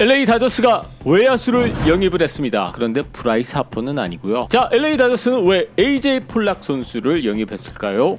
LA 다저스가 외야수를 영입을 했습니다. 그런데 브라이스 하퍼는 아니고요. 자, LA 다저스는 왜 AJ 폴락 선수를 영입했을까요?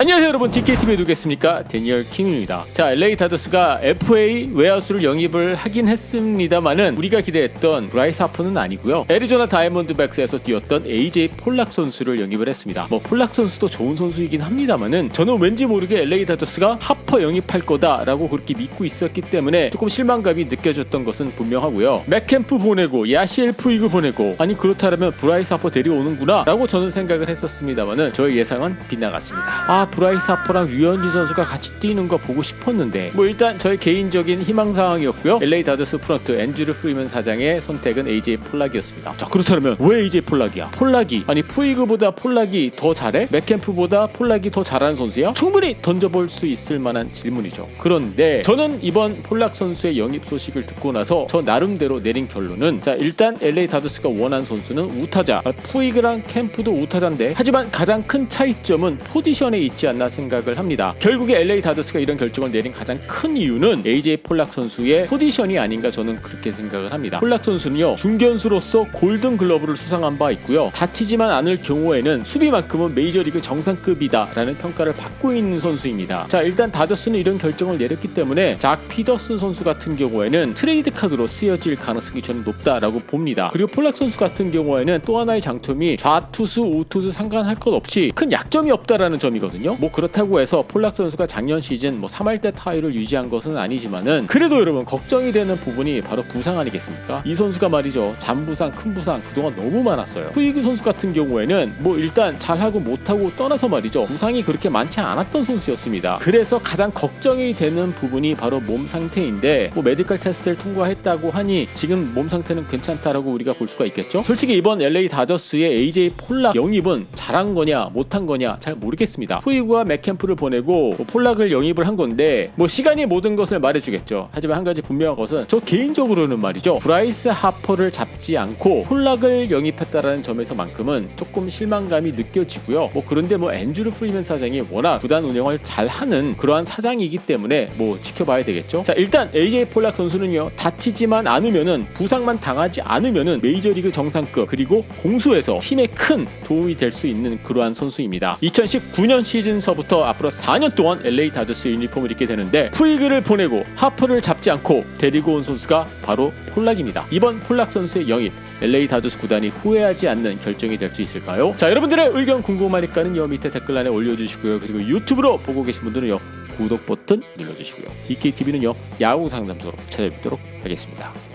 안녕하세요 여러분 DKTV에 누구겠습니까? 데니얼 킹입니다. 자 LA 다저스가 FA 외야수를 영입을 하긴 했습니다만은 우리가 기대했던 브라이스 하프는 아니고요. 애리조나 다이몬드백스에서 뛰었던 AJ 폴락 선수를 영입을 했습니다. 뭐 폴락 선수도 좋은 선수이긴 합니다만은 저는 왠지 모르게 LA 다저스가 하퍼 영입할 거다라고 그렇게 믿고 있었기 때문에 조금 실망감이 느껴졌던 것은 분명하고요. 맥캠프 보내고 야시엘 푸이그 보내고 아니 그렇다면 브라이스 하퍼 데려오는구나 라고 저는 생각을 했었습니다만은 저의 예상은 빗나갔습니다. 아 브라이스 하퍼랑 류현진 선수가 같이 뛰는 거 보고 싶었는데 뭐 일단 저의 개인적인 희망 사항이었고요. LA 다저스 프런트 앤드류 프리먼 사장의 선택은 AJ 폴락이었습니다. 자 그렇다면 왜 AJ 폴락이야? 폴락이 아니 푸이그보다 폴락이 더 잘해? 맥캠프보다 폴락이 더 잘하는 선수야? 충분히 던져볼 수 있을 만한 질문이죠. 그런데 저는 이번 폴락 선수의 영입 소식을 듣고 나서 저 나름대로 내린 결론은 자 일단 LA 다저스가 원한 선수는 우타자 아, 푸이그랑 캠프도 우타자인데 하지만 가장 큰 차이점은 포지션에 있지 않나 생각을 합니다. 결국에 LA 다저스가 이런 결정을 내린 가장 큰 이유는 AJ 폴락 선수의 포지션이 아닌가 저는 그렇게 생각을 합니다. 폴락 선수는요 중견수로서 골든 글러브를 수상한 바 있고요. 다치지만 않을 경우에는 수비만큼은 메이저리그 정상급이다라는 평가를 받고 있는 선수입니다. 자 일단 다저스는 이런 결정을 내렸기 때문에 작 피더슨 선수 같은 경우에는 트레이드 카드로 쓰여질 가능성이 저는 높다라고 봅니다. 그리고 폴락 선수 같은 경우에는 또 하나의 장점이 좌투수 우투수 상관할 것 없이 큰 약점이 없다라는 점이거든요. 뭐 그렇다고 해서 폴락 선수가 작년 시즌 뭐 3할대 타율을 유지한 것은 아니지만은 그래도 여러분 걱정이 되는 부분이 바로 부상 아니겠습니까? 이 선수가 말이죠 잔부상 큰 부상 그동안 너무 많았어요. 푸이그 선수 같은 경우에는 뭐 일단 잘하고 못하고 떠나서 말이죠 부상이 그렇게 많지 않았던 선수였습니다. 그래서 가장 걱정이 되는 부분이 바로 몸 상태인데 뭐 메디컬 테스트를 통과했다고 하니 지금 몸 상태는 괜찮다라고 우리가 볼 수가 있겠죠. 솔직히 이번 LA 다저스의 AJ 폴락 영입은 잘한 거냐 못한 거냐 잘 모르겠습니다. 푸이그와 맥캠프를 보내고 뭐 폴락을 영입을 한 건데 뭐 시간이 모든 것을 말해주겠죠. 하지만 한 가지 분명한 것은 저 개인적으로는 말이죠. 브라이스 하퍼를 잡지 않고 폴락을 영입했다라는 점에서만큼은 조금 실망감이 느껴지고요. 뭐 그런데 뭐 앤드루 프리맨 사장이 워낙 구단 운영을 잘하는 그러한 사장이기 때문에 뭐 지켜봐야 되겠죠. 자 일단 AJ 폴락 선수는요 다치지만 않으면은 부상만 당하지 않으면은 메이저리그 정상급 그리고 공수에서 팀에 큰 도움이 될 수 있는 그러한 선수입니다. 2019년 시 즌서부터 앞으로 4년 동안 LA 다저스 유니폼을 입게 되는데 푸이그를 보내고 하퍼를 잡지 않고 데리고 온 선수가 바로 폴락입니다. 이번 폴락 선수의 영입 LA 다저스 구단이 후회하지 않는 결정이 될 수 있을까요? 자 여러분들의 의견 궁금하니까는요 밑에 댓글란에 올려주시고요 그리고 유튜브로 보고 계신 분들은요 구독 버튼 눌러주시고요 DKTV는요 야구 상담소로 찾아뵙도록 하겠습니다.